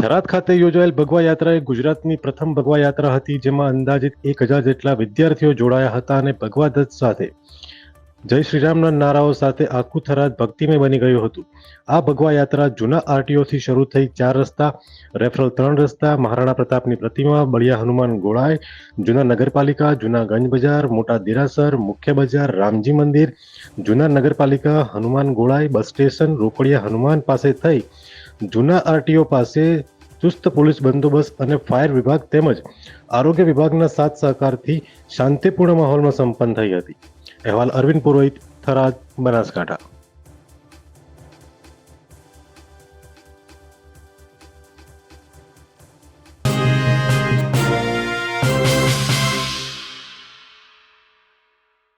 થરાદ ખાતે યોજાયેલ ભગવા યાત્રા એ ગુજરાતની પ્રથમ ભગવા યાત્રા હતી, જેમાં અંદાજિત એક હજાર જેટલા વિદ્યાર્થીઓ જોડાયા હતા અને ભગવા દત્ત સાથે જય શ્રીરામના નારાઓ સાથે આખું થરાદ ભક્તિમય બની ગયું હતું. આ ભગવા યાત્રા જૂના આરટીઓથી શરૂ થઈ ચાર રસ્તા, રેફરલ ત્રણ રસ્તા, મહારાણા પ્રતાપની પ્રતિમા, બળિયા હનુમાન ગોળાય, જૂના નગરપાલિકા, જૂના ગંજ બજાર, મોટા દેરાસર, મુખ્ય બજાર, રામજી મંદિર, જૂના નગરપાલિકા, હનુમાન ગોળાય, બસ સ્ટેશન, રોકડિયા હનુમાન પાસે થઈ જૂના આરટીઓ પાસે ચુસ્ત પોલીસ બંદોબસ્ત અને ફાયર વિભાગ તેમજ આરોગ્ય વિભાગના સાથ સહકારથી શાંતિપૂર્ણ માહોલમાં સંપન્ન થઈ હતી. અહેવાલ અરવિંદ પુરોહિત થરાદ બનાસકાંઠા.